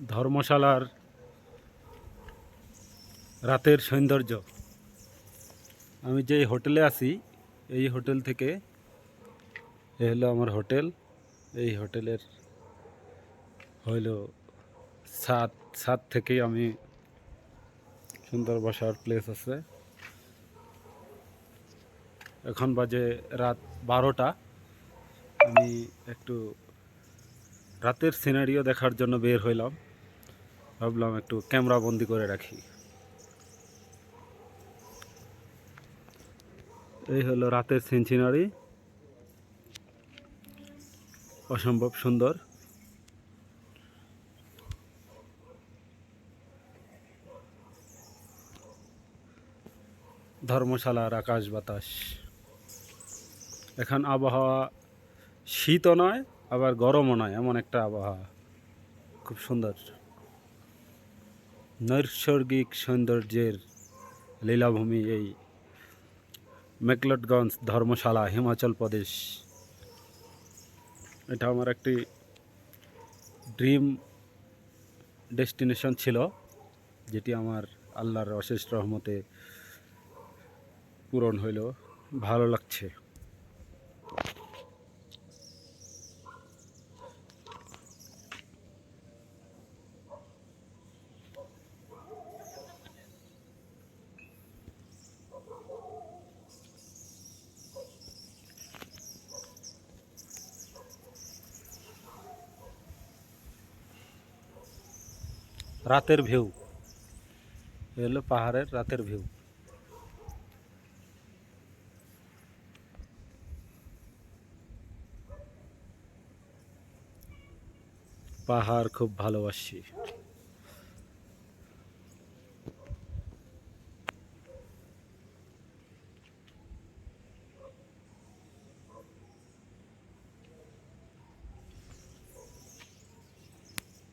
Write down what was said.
ধর্মশালার রাতের সৌন্দর্য। আমি যেই হোটেলে আছি, এই হোটেল থেকে, এ হলো আমার হোটেল, এই হোটেলের হইল সাত সাত থেকেই আমি সুন্দর বসার প্লেস আছে। এখন বাজে রাত বারোটা। আমি একটু রাতের সিনারিও দেখার জন্য বের হইলাম। ভাবলাম একটু ক্যামেরা বন্দি করে রাখি। এই হলো রাতের সিন সিনারি অসম্ভব সুন্দর। ধর্মশালার আকাশ বাতাস। এখন আবহাওয়া শীতও নয় আবার গরমও নয়, এমন একটা আবহাওয়া। খুব সুন্দর। নৈসর্গিক সৌন্দর্যের লীলাভূমি এই মেকলটগঞ্জ ধর্মশালা, হিমাচল প্রদেশ। এটা আমার একটি ড্রিম ডেস্টিনেশন ছিল, যেটি আমার আল্লাহর অশেষ রহমতে পূরণ হইল। ভালো লাগছে। রাতের ভিউ। এ হলো পাহাড়ের রাতের ভিউ। পাহাড় খুব ভালোবাসি।